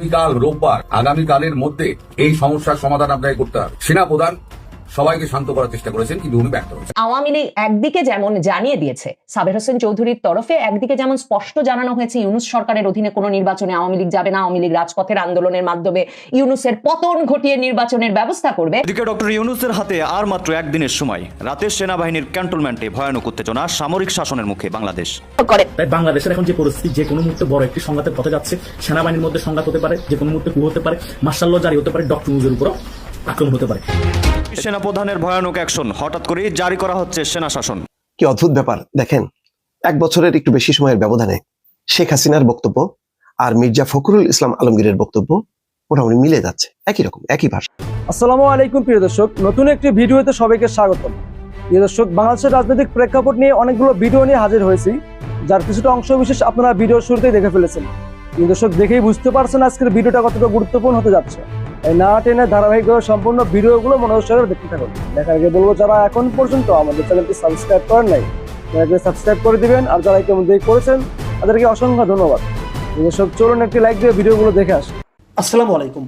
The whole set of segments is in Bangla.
আগামীকাল রোববার আগামীকালের মধ্যে এই সমস্যার সমাধান আপনাকে করতে হবে। সেনাপ্রধান সবাইকে শান্ত করার চেষ্টা করেছেন কিন্তু উনি ব্যর্থ হয়েছেন। আওয়ামী লীগ একদিকে যেমন জানিয়ে দিয়েছে সাবের হোসেন চৌধুরীর তরফে একদিকে যেমন স্পষ্ট জানানো হয়েছে ইউনুস সরকারের অধীনে কোনো নির্বাচনে আওয়ামী লীগ যাবে না আওয়ামী লীগ রাজপথের আন্দোলনের মাধ্যমে ইউনুসের পতন ঘটিয়ে নির্বাচনের ব্যবস্থা করবে। এদিকে ডক্টর ইউনুসের হাতে আর মাত্র একদিনের সময় রাতে সেনাবাহিনীর ক্যান্টনমেন্টে ভয়ানক উত্তেজনা সামরিক শাসনের মুখে বাংলাদেশ। করে। তাই বাংলাদেশের এখন যে পরিস্থিতি যে কোনো মুহূর্তে বড় একটি সংঘাতের পথে যাচ্ছে সেনাবাহিনীর মধ্যে সংঘাত হতে পারে যে কোনো মুহূর্তে কু হতে পারে মার্শাল ল জারি হতে পারে ডক্টর নিউজের উপরও আক্রমণ হতে পারে। সেনাপ্রধানের ভয়ানক অ্যাকশন। হঠাৎ করেই জারি করা হচ্ছে সেনা শাসন। কি অদ্ভুত ব্যাপার দেখেন এক বছরের একটু বেশি সময়ের ব্যবধানে শেখ হাসিনার বক্তব্য আর মির্জা ফখরুল ইসলাম আলমগীরের বক্তব্য মোটামুটি মিলে যাচ্ছে একই রকম একই ভাষা। আসসালামু আলাইকুম প্রিয় দর্শক। নতুন একটি ভিডিওতে সবাইকে স্বাগতম। প্রিয় দর্শক বাংলাদেশের রাজনৈতিক প্রেক্ষাপট নিয়ে অনেকগুলো ভিডিও নিয়ে হাজির হয়েছি যার কিছুটা অংশ বিশেষ আপনারা ভিডিওর শুরুতেই দেখে ফেলেছেন। প্রিয় দর্শক দেখেই বুঝতে পারছেন আজকের ভিডিওটা কতটা গুরুত্বপূর্ণ হতে যাচ্ছে। না টেনে ধারাবাহিকভাবে সম্পূর্ণ ভিডিওগুলো মনোযোগ সহকারে দেখতে থাকুন। দেখার আগে বলব, যারা এখন পর্যন্ত আমাদের চ্যানেলটি সাবস্ক্রাইব করেন নাই তাদেরকে সাবস্ক্রাইব করে দিবেন। আর যারা ইতিমধ্যে করেছেন, তাদেরকে অসংখ্য ধন্যবাদ। দর্শক চলুন, একটি লাইক দিয়ে ভিডিওগুলো দেখে আসি। আসসালামু আলাইকুম।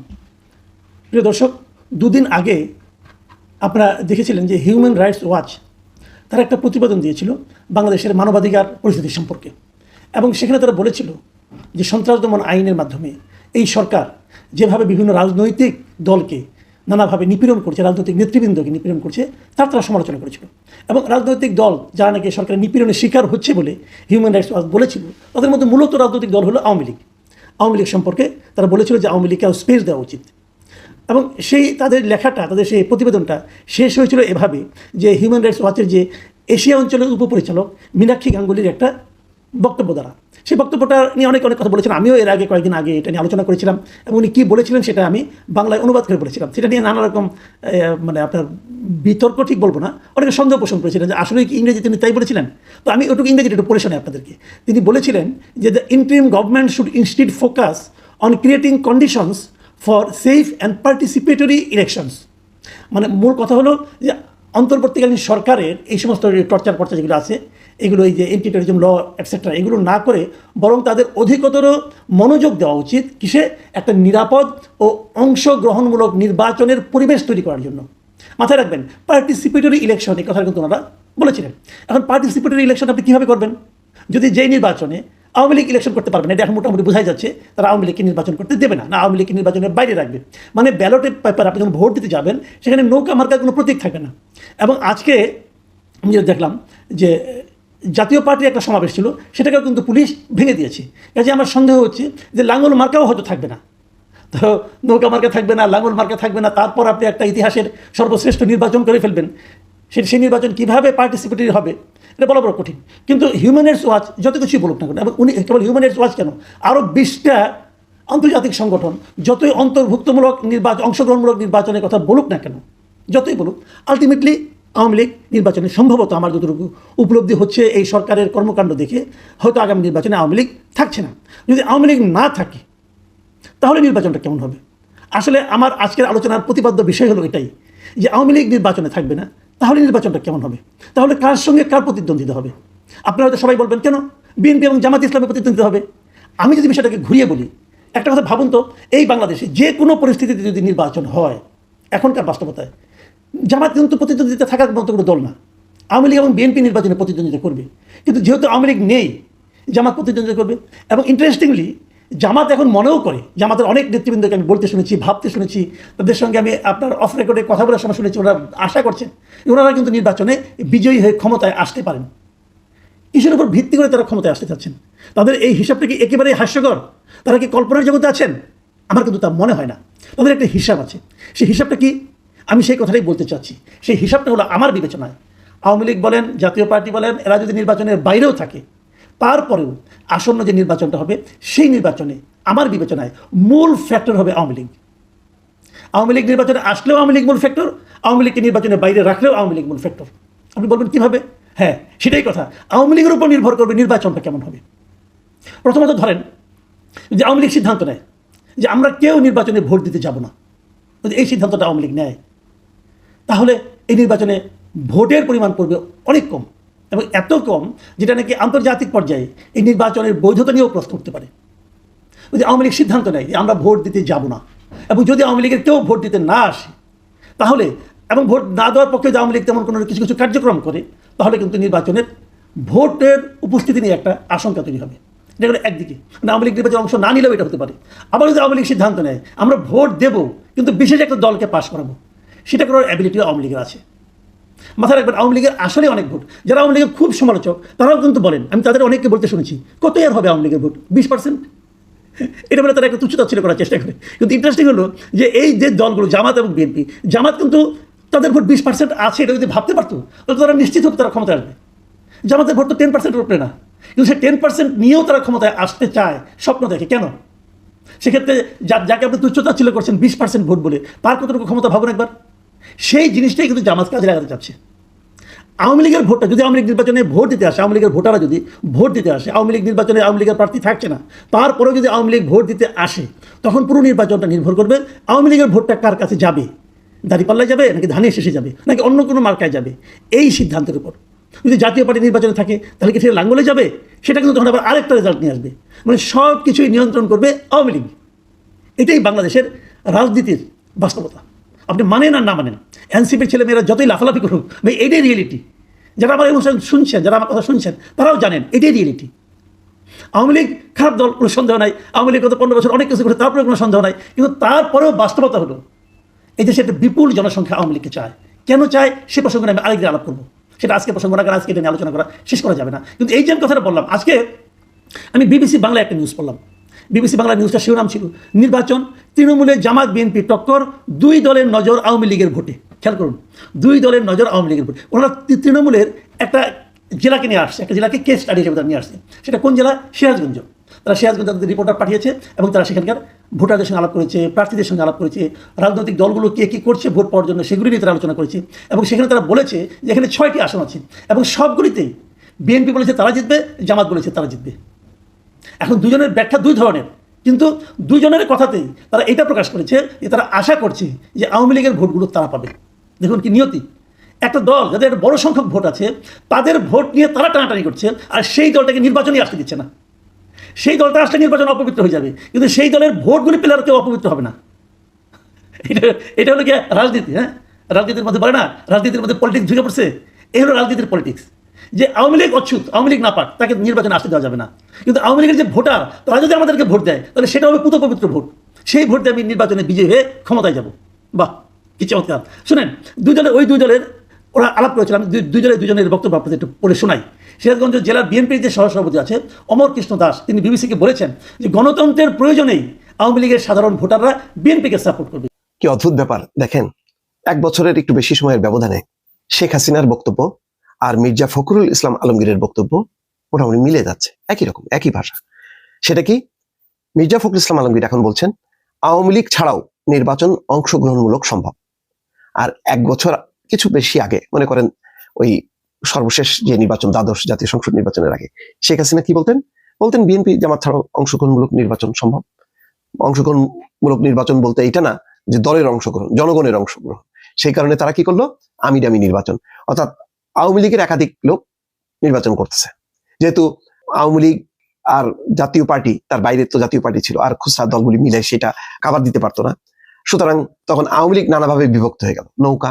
প্রিয় দর্শক, দুদিন আগে আপনারা দেখেছিলেন যে হিউম্যান রাইটস ওয়াচ তারা একটা প্রতিবেদন দিয়েছিল বাংলাদেশের মানবাধিকার পরিস্থিতি সম্পর্কে। এবং সেখানে তারা বলেছিল যে সন্ত্রাস দমন আইনের মাধ্যমে এই সরকার যেভাবে বিভিন্ন রাজনৈতিক দলকে নানাভাবে নিপীড়ন করছে, রাজনৈতিক নেতৃবৃন্দকে নিপীড়ন করছে, তার তারা সমালোচনা করেছিল। এবং রাজনৈতিক দল যারা নাকি সরকারের নিপীড়নের শিকার হচ্ছে বলে হিউম্যান রাইটস ওয়াচ বলেছিল, তাদের মধ্যে মূলত রাজনৈতিক দল হলো আওয়ামী লীগ। আওয়ামী লীগ সম্পর্কে তারা বলেছিল যে আওয়ামী লীগকে স্পেস দেওয়া উচিত। এবং সেই তাদের লেখাটা, তাদের সেই প্রতিবেদনটা শেষ হয়েছিল এভাবে যে হিউম্যান রাইটস ওয়াচের যে এশিয়া অঞ্চলের উপপরিচালক মীনাক্ষী গাঙ্গুলির একটা বক্তব্য দ্বারা। সেই বক্তব্যটা নিয়ে অনেক অনেক কথা বলেছিলাম আমিও এর আগে কয়েকদিন আগে এটা নিয়ে আলোচনা করেছিলাম এবং উনি কী বলেছিলেন সেটা আমি বাংলায় অনুবাদ করে বলেছিলাম। সেটা নিয়ে নানা রকম মানে আপনার বিতর্ক ঠিক বলব না, অনেকে সন্দেহ পোষণ করেছিলেন যে আসলে কি ইংরেজি তিনি তাই বলেছিলেন? তো আমি ওটুকু ইংরেজিটা একটু পড়ে আপনাদেরকে। তিনি বলেছিলেন যে the interim government should instead focus on creating conditions for safe and participatory elections মানে মূল কথা হলো যে, অন্তর্বর্তীকালীন সরকারের এই সমস্ত টর্চার পর্চা যেগুলো আছে এগুলো এই যে এন্টি টেরিজম ল এটসেট্রা এগুলো না করে বরং তাদের অধিকতর মনোযোগ দেওয়া উচিত কিসে? একটা নিরাপদ ও অংশগ্রহণমূলক নির্বাচনের পরিবেশ তৈরি করার জন্য। মাথায় রাখবেন পার্টিসিপেটরি ইলেকশন এই কথা কিন্তু ওনারা বলেছিলেন। এখন পার্টিসিপেটরি ইলেকশন আপনি কীভাবে করবেন? যদি যেই নির্বাচনে আওয়ামী লীগ ইলেকশন করতে পারবে না, এটা এখন মোটামুটি বোঝাই যাচ্ছে, তারা আওয়ামী লীগকে নির্বাচন করতে দেবে না। না, আওয়ামী লীগকে নির্বাচনের বাইরে রাখবে। মানে ব্যালটের পেপার আপনি যখন ভোট দিতে যাবেন, সেখানে নৌকা মার্কার কোনো প্রতীক থাকবে না। এবং আজকে আমি দেখলাম যে জাতীয় পার্টির একটা সমাবেশ ছিল, সেটাকেও কিন্তু পুলিশ ভেঙে দিয়েছে। কাজে আমার সন্দেহ হচ্ছে যে লাঙ্গল মার্কাও হয়তো থাকবে না। তো নৌকা মার্কা থাকবে না, লাঙ্গল মার্কা থাকবে না, তারপর আপনি একটা ইতিহাসের সর্বশ্রেষ্ঠ নির্বাচন করে ফেলবেন। সে সেই নির্বাচন কীভাবে পার্টিসিপেটরি হবে, এটা বলা বড় কঠিন। কিন্তু হিউম্যান রাইটস ওয়াচ যত কিছুই বলুক না কেন, এবং উনি কেবল হিউম্যান রাইটস ওয়াচ কেন আরও বিশটা আন্তর্জাতিক সংগঠন যতই অন্তর্ভুক্তমূলক নির্বাচন, অংশগ্রহণমূলক নির্বাচনের কথা বলুক না কেন, যতই বলুক আলটিমেটলি আওয়ামী লীগ নির্বাচনে সম্ভবত আমার যতটুকু উপলব্ধি হচ্ছে এই সরকারের কর্মকাণ্ড দেখে, হয়তো আগামী নির্বাচনে আওয়ামী লীগ থাকছে না। যদি আওয়ামী লীগ না থাকে, তাহলে নির্বাচনটা কেমন হবে? আসলে আমার আজকের আলোচনার প্রতিপাদ্য বিষয় হলো এটাই, যে আওয়ামী লীগ নির্বাচনে থাকবে না, তাহলে নির্বাচনটা কেমন হবে? তাহলে কার সঙ্গে কার প্রতিদ্বন্দ্বিতা হবে? আপনারা হয়তো সবাই বলবেন, কেন? বিএনপি এবং জামাত ইসলামের প্রতিদ্বন্দ্বিতা হবে? আমি যদি বিষয়টাকে ঘুরিয়ে বলি, একটা কথা ভাবুন তো, এই বাংলাদেশে যে কোনো পরিস্থিতিতে যদি নির্বাচন হয়, এখনকার বাস্তবতায় জামাত কিন্তু প্রতিদ্বন্দ্বিতা থাকার মতো কোনো দল না। আওয়ামী লীগ এবং বিএনপি নির্বাচনে প্রতিদ্বন্দ্বিতা করবে। কিন্তু যেহেতু আওয়ামী লীগ নেই, জামাত প্রতিদ্বন্দ্বিতা করবে। এবং ইন্টারেস্টিংলি জামাত এখন মনেও করে, জামাতের অনেক নেতৃবৃন্দকে আমি বলতে শুনেছি, ভাবতে শুনেছি, তাদের সঙ্গে আমি আপনার অফ রেকর্ডে কথা বলার সময় শুনেছি, ওনারা আশা করছেন ওনারা কিন্তু নির্বাচনে বিজয়ী হয়ে ক্ষমতায় আসতে পারেন। কিসের উপর ভিত্তি করে তারা ক্ষমতায় আসতে চাচ্ছেন। তাদের এই হিসাবটা কি একেবারেই হাস্যকর? তারা কি কল্পনার জগতে আছেন? আমার কিন্তু তা মনে হয় না। তাদের একটা হিসাব আছে। সেই হিসাবটা কি আমি সেই কথাটাই বলতে চাচ্ছি। সেই হিসাবটা হলো আমার বিবেচনায়। আওয়ামী লীগ বলেন, জাতীয় পার্টি বলেন, এরা যদি নির্বাচনের বাইরেও থাকে, তারপরেও আসন্ন যে নির্বাচনটা হবে, সেই নির্বাচনে আমার বিবেচনায় মূল ফ্যাক্টর হবে আওয়ামী লীগ। আওয়ামী লীগ নির্বাচনে আসলেও আওয়ামী লীগ মূল ফ্যাক্টর আওয়ামী লীগকে নির্বাচনের বাইরে রাখলেও আওয়ামী লীগ মূল ফ্যাক্টর আপনি বলবেন, কীভাবে? হ্যাঁ সেটাই কথা। আওয়ামী লীগের উপর নির্ভর করবে নির্বাচনটা কেমন হবে। প্রথমত ধরেন যে আওয়ামী লীগ সিদ্ধান্ত নেয় যে আমরা কেউ নির্বাচনে ভোট দিতে যাব না। এই সিদ্ধান্তটা আওয়ামী লীগ নেয়। তাহলে এই নির্বাচনে ভোটের পরিমাণ পড়বে অনেক কম এবং এত কম যেটা নাকি আন্তর্জাতিক পর্যায়ে এই নির্বাচনের বৈধতা নিয়েও প্রশ্ন উঠতে পারে। যদি আওয়ামী লীগ সিদ্ধান্ত নেয় যে আমরা ভোট দিতে যাব না এবং যদি আওয়ামী লীগের কেউ ভোট দিতে না আসে, তাহলে এবং ভোট না দেওয়ার পক্ষে যদি আওয়ামী লীগ তেমন কোনো কিছু কিছু কার্যক্রম করে, তাহলে কিন্তু নির্বাচনের ভোটের উপস্থিতি নিয়ে একটা আশঙ্কা তৈরি হবে। এটা হলো একদিকে। মানে আওয়ামী লীগ নির্বাচনে অংশ না নিলেও এটা হতে পারে। আবার যদি আওয়ামী লীগ সিদ্ধান্ত নেয়, আমরা ভোট দেব, কিন্তু বিশেষ একটা দলকে পাশ করাবো। সেটা করার অ্যাবিলিটিও আওয়ামী লীগের আছে। মাথায় রাখবেন, আওয়ামী লীগের আসলে অনেক ভোট। যারা আওয়ামী লীগের খুব সমালোচক, তারাও কিন্তু বলেন, আমি তাদের অনেককে বলতে শুনেছি, কত আর হবে আওয়ামী লীগের ভোট? বিশ পার্সেন্ট এটা বলে তারা একটা তুচ্ছতাচ্ছিল করার চেষ্টা করে। কিন্তু ইন্টারেস্টিং হলো যে এই যে দলগুলো, জামাত এবং বিএনপি, জামাত কিন্তু তাদের ভোট বিশ পার্সেন্ট আছে, এটা যদি ভাবতে পারতো, তাহলে তারা নিশ্চিত হতো তারা ক্ষমতায় আসবে। জামাতের ভোট তো টেন পার্সেন্টের উপরে না। কিন্তু সে টেন পার্সেন্ট নিয়েও তারা ক্ষমতায় আসতে চায়, স্বপ্ন দেখে। কেন? সেক্ষেত্রে যাকে আপনি তুচ্ছতা ছিল করছেন বিশ পার্সেন্ট ভোট বলে, তার কতটুকু ক্ষমতা ভাবুন একবার। সেই জিনিসটাই কিন্তু জামাত কাজে লাগাতে চাচ্ছে। আওয়ামী লীগের ভোটটা যদি আওয়ামী লীগ নির্বাচনে ভোট দিতে আসে, আওয়ামী লীগের ভোটাররা যদি ভোট দিতে আসে, আওয়ামী লীগ নির্বাচনে আওয়ামী লীগের প্রার্থী থাকছে না তারপরেও যদি আওয়ামী লীগ ভোট দিতে আসে, তখন পুরো নির্বাচনটা নির্ভর করবে আওয়ামী লীগের ভোটটা কার কাছে যাবে? দাঁড়িপাল্লায় যাবে নাকি ধানের শেষে যাবে, নাকি অন্য কোনো মার্কায় যাবে? এই সিদ্ধান্তের উপর। যদি জাতীয় পার্টি নির্বাচনে থাকে, তাহলে কি সেটা লাঙ্গলে যাবে? সেটা কিন্তু তখন আবার আরেকটা রেজাল্ট নিয়ে আসবে। মানে সব কিছুই নিয়ন্ত্রণ করবে আওয়ামী লীগ। এটাই বাংলাদেশের রাজনীতির বাস্তবতা। আপনি মানেন আর না মানেন। এনসিপির ছেলেমেয়েরা যতই লাফালাফি করুক, ভাই, এটাই রিয়েলিটি যারা আমার অনুষ্ঠান শুনছেন, যারা আমার কথা শুনছেন, তারাও জানেন, এটাই রিয়েলিটি আওয়ামী লীগ খারাপ দল, কোনো সন্দেহ নাই। আওয়ামী লীগ গত পনেরো বছর অনেক কিছু করে তারপরে কোনো সন্দেহ নাই। কিন্তু তারপরেও বাস্তবতা হলো, এই দেশে একটা বিপুল জনসংখ্যা আওয়ামী লীগকে চায়। কেন চায়? সে প্রসঙ্গে আমি আরেকদিন আলাপ করব। সেটা আজকে প্রসঙ্গ না আজকে এটা নিয়ে আলোচনা করা শেষ করা যাবে না। কিন্তু এই যে কথাটা বললাম, আজকে আমি বিবিসি বাংলা একটা নিউজ পড়লাম। বিবিসি বাংলা নিউজটা শিরোনাম ছিল। নির্বাচন, তৃণমূলের জামাত, বিএনপি, টক্কর, দুই দলের নজর আওয়ামী লীগের ভোটে। খেয়াল করুন, দুই দলের নজর আওয়ামী লীগের ভোটে। ওনারা তৃণমূলের একটা জেলাকে নিয়ে আসছে, একটা জেলাকে কেস স্টাডি হিসেবে নিয়ে আসছে। সেটা কোন জেলা? সিরাজগঞ্জ। তারা সিরাজগঞ্জ তাদের রিপোর্টার পাঠিয়েছে এবং তারা সেখানকার ভোটারদের সঙ্গে আলাপ করেছে, প্রার্থীদের সঙ্গে আলাপ করেছে, রাজনৈতিক দলগুলো কে কী করছে ভোট পাওয়ার জন্য সেগুলি নিয়ে তারা আলোচনা করেছে এবং সেখানে তারা বলেছে যে এখানে ছয়টি আসন আছে এবং সবগুলিতেই বিএনপি বলেছে তারা জিতবে, জামাত বলেছে তারা জিতবে। এখন দুজনের ব্যাখ্যা দুই ধরনের। কিন্তু দুজনের কথাতেই তারা এটা প্রকাশ করেছে যে তারা আশা করছে যে আওয়ামী লীগের ভোটগুলো তারা পাবে। দেখুন কি নিয়তি। একটা দল, যাদের একটা বড় সংখ্যক ভোট আছে, তাদের ভোট নিয়ে তারা টানাটানি করছে আর সেই দলটাকে নির্বাচনে আসতে দিচ্ছে না। সেই দলটা আসলে নির্বাচন অপবিত্র হয়ে যাবে। কিন্তু সেই দলের ভোটগুলি পেলে আর কেউ অপবিত্র হবে না। এটা এটা হলো কি রাজনীতি হ্যাঁ? রাজনীতির মধ্যে বলে না, রাজনীতির মধ্যে পলিটিক্স ঢুকে পড়ছে। এই হলো রাজনীতির পলিটিক্স যে আওয়ামী লীগ অচ্ছুত আওয়ামী লীগ না পাক তাকে নির্বাচনে আসতে দেওয়া যাবে না। কিন্তু আওয়ামী লীগের যে ভোটার, তারা যদি আমাদেরকে ভোট দেয়, তাহলে সেটা হবে পুত পবিত্র ভোট। সেই ভোট দিয়ে আমি নির্বাচনে বিজয়ী হয়ে ক্ষমতায় যাব। বাহ, কি চমৎকার। শুনেন, দুই দলের, ওই দুই দলের, ওরা আলাপ করেছিলাম দুই- দুই দলের দুজনের বক্তব্য আপনাদের একটু পড়ে শোনাই। সিরাজগঞ্জ জেলার বিএনপির যে সহসভাপতি আছে, অমর কৃষ্ণ দাস, তিনি বিবিসিকে বলেছেন যে গণতন্ত্রের প্রয়োজনেই আওয়ামী লীগের সাধারণ ভোটাররা বিএনপিকে সাপোর্ট করবে। কি অদ্ভুত ব্যাপার, দেখেন, এক বছরের একটু বেশি সময়ের ব্যবধানে শেখ হাসিনার বক্তব্য আর মির্জা ফখরুল ইসলাম আলমগীরের বক্তব্য মোটামুটি মিলে যাচ্ছে, একই রকম, একই ভাষা। সেটা কি? মির্জা ফখরুল ইসলাম আলমগীর এখন বলছেন, আওয়ামী লীগ ছাড়াও নির্বাচন অংশগ্রহণমূলক সম্ভব। আর এক বছর, কিছু বেশি আগে, মনে করেন ওই সর্বশেষ যে নির্বাচন, দ্বাদশ জাতীয় সংসদ নির্বাচনের আগে, শেখ হাসিনা কি বলতেন? বলতেন, বিএনপি জামাত ছাড়াও অংশগ্রহণমূলক নির্বাচন সম্ভব। অংশগ্রহণমূলক নির্বাচন বলতে এটা না যে দলের অংশগ্রহণ, জনগণের অংশগ্রহণ। সেই কারণে তারা কি করল? আমি ডামি নির্বাচন। অর্থাৎ আওয়ামী লীগের একাধিক লোক নির্বাচন করতেছে। যেহেতু আওয়ামী লীগ আর জাতীয় পার্টি, তার বাইরে তো জাতীয় পার্টি ছিল, আর খুচরা দলগুলি মিলে সেটা কাভার দিতে পারতো না। সুতরাং তখন আওয়ামী লীগ নানাভাবে বিভক্ত হয়ে গেল। নৌকা,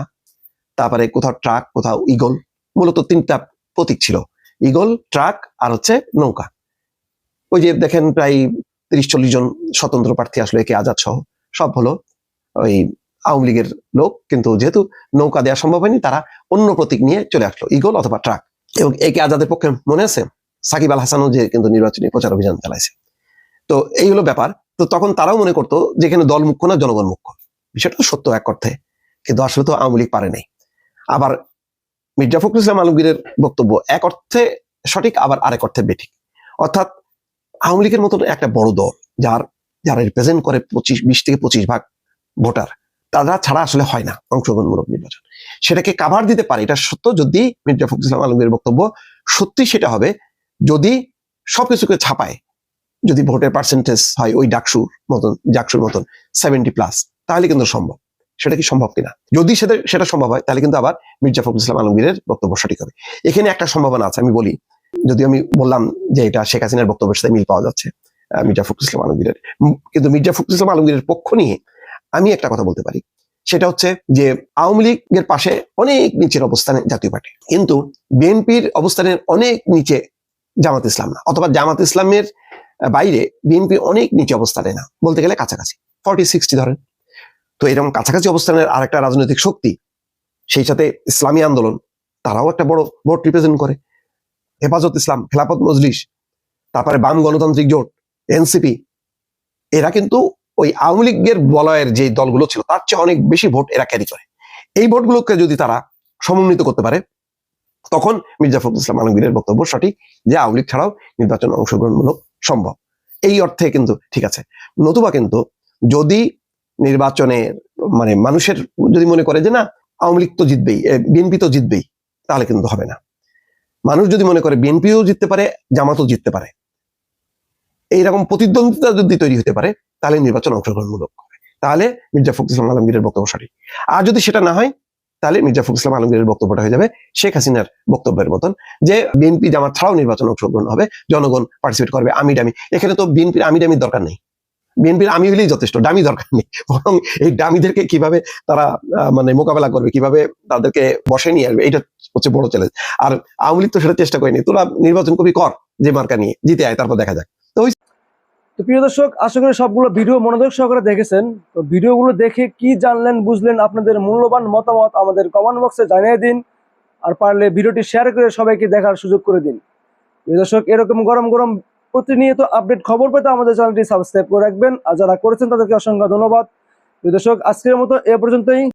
তারপরে কোথাও ট্রাক, কোথাও ইগল মূলত তিনটা প্রতীক ছিল। ইগল ট্রাক আর হচ্ছে নৌকা। ওই যে দেখেন প্রায় তিরিশ চল্লিশ জন স্বতন্ত্র প্রার্থী আসলে, একে আজাদ সহ। সব হলো ওই আওয়ামী লীগের লোক, কিন্তু যেহেতু নৌকা দেওয়া সম্ভব হয়নি, তারা অন্য প্রতীক নিয়ে চলে আসলো, ইগল অথবা ট্রাক। এবং একে আজাদের পক্ষে মনে আছে? সাকিব আল হাসানও যে কিন্তু নির্বাচনী প্রচার অভিযান চালাইছে। তো এই হলো ব্যাপার। তো তখন তারাও মনে করতো যেখানে দল মুখ্য না জনগণ মুখ্য? বিষয়টা সত্য এক অর্থে। কিন্তু আসলে তো আওয়ামী লীগ পারে নাই। আবার মির্জা ফখরুল ইসলাম আলমগীরের বক্তব্য এক অর্থে সঠিক, আবার আরেক অর্থে বেঠিক। অর্থাৎ আওয়ামী লীগের মতন একটা বড় দল, যার, যারা রিপ্রেজেন্ট করে পঁচিশ, বিশ থেকে পঁচিশ ভাগ ভোটার তারা ছাড়া আসলে হয় না অংশগ্রহণমূলক নির্বাচন। সেটাকে কাভার দিতে পারে, এটা সত্য। যদি মির্জা ফখরুল ইসলাম আলমগীরের বক্তব্য সত্যি সেটা হবে, যদি সবকিছুকে ছাপায়, যদি ভোটের পার্সেন্টেজ হয় ওই ডাকসুর মতন ডাকসুর মতন সেভেন্টি প্লাস তাহলে কিন্তু সম্ভব। সেটা কি সম্ভব কিনা? যদি সেটা সেটা সম্ভব হয়, তাহলে কিন্তু আবার মির্জা ফখরুল ইসলাম আলমগীরের বক্তব্য সঠিক হবে। এখানে একটা সম্ভাবনা আছে, আমি বলি। যদি আমি বললাম যে এটা শেখ হাসিনার বক্তব্যের সাথে মিল পাওয়া যাচ্ছে মির্জা ফখরুল ইসলাম আলমগীরের। কিন্তু মির্জা ফখরুল ইসলাম আলমগীরের পক্ষ নিয়ে আমি একটা কথা বলতে পারি। সেটা হচ্ছে যে আওয়ামী লীগের পাশে অনেক নিচের অবস্থানে জাতীয় পার্টি। কিন্তু বিএনপির অবস্থানের অনেক নিচে জামাত ইসলাম না। অথবা জামাত ইসলামের বাইরে বিএনপি অনেক নিচে অবস্থানে না। বলতে গেলে কাছাকাছি। ফর্টি সিক্সটি ধরেন। তো এরকম কাছাকাছি অবস্থানের আর একটা রাজনৈতিক শক্তি, সেই সাথে ইসলামী আন্দোলন, তারাও একটা বড় ভোট রিপ্রেজেন্ট করে। হেফাজত ইসলাম, খেলাফত মজলিস, তারপরে বাম গণতান্ত্রিক জোট, এনসিপি, এরা কিন্তু ওই আওয়ামী লীগের বলয়ের যে দলগুলো ছিল, তার চেয়ে অনেক বেশি ভোট এরা ক্যারি করে। এই ভোটগুলোকে যদি তারা সমন্বিত করতে পারে, তখন মির্জা ফখরুল ইসলাম আলমগীরের বক্তব্য সঠিক যে আওয়ামী লীগ ছাড়াও নির্বাচন অংশগ্রহণমূলক সম্ভব। এই অর্থে কিন্তু ঠিক আছে। নতুবা কিন্তু যদি নির্বাচনে মানে মানুষের যদি মনে করে যে না, আওয়ামী লীগ তো জিতবেই বিএনপি তো জিতবেই, তাহলে কিন্তু হবে না। মানুষ যদি মনে করে বিএনপিও জিততে পারে, জামাতও জিততে পারে। এইরকম প্রতিদ্বন্দ্বিতা যদি তৈরি হতে পারে তাহলে নির্বাচন অংশগ্রহণমূলক হবে। তাহলে মির্জা ফখরুল ইসলাম আলমগীরের বক্তব্য সঠিক। আর যদি সেটা না হয়, তাহলে মির্জা ফখরুল ইসলাম আলমগীরের বক্তব্যটা হয়ে যাবে শেখ হাসিনার বক্তব্যের মতন যে বিএনপি জামাত ছাড়াও নির্বাচন অংশগ্রহণ হবে, জনগণ পার্টিসিপেট করবে, আমি ডামি এখানে তো বিএনপির আমি ডামির দরকার নেই। বিএনপির আমি হলেই যথেষ্ট ডামি দরকার নেই। বরং এই ডামিদেরকে কীভাবে তারা মানে মোকাবেলা করবে, কীভাবে তাদেরকে বসে নিয়ে আসবে এটা হচ্ছে বড় চ্যালেঞ্জ আর আওয়ামী লীগ তো সেটা চেষ্টা করেনি। তোরা নির্বাচন কবি কর, যে মার্কা নিয়ে, জিতে আয়, তারপর দেখা যাক। তো প্রিয় দর্শক, আশা করি সবগুলো ভিডিও মনোযোগ সহকারে দেখেছেন। তো ভিডিওগুলো দেখে কি জানলেন, বুঝলেন, আপনাদের মূল্যবান মতামত আমাদের কমেন্ট বক্সে জানিয়ে দিন আর পারলে ভিডিওটি শেয়ার করে সবাইকে দেখার সুযোগ করে দিন। প্রিয় দর্শক, এরকম গরম গরম প্রতিনিয়ত আপডেট খবর পেতে আমাদের চ্যানেলটি সাবস্ক্রাইব করে রাখবেন। আর যারা করেছেন তাদেরকে অসংখ্য ধন্যবাদ। প্রিয় দর্শক, আজকের মতো এ পর্যন্তই।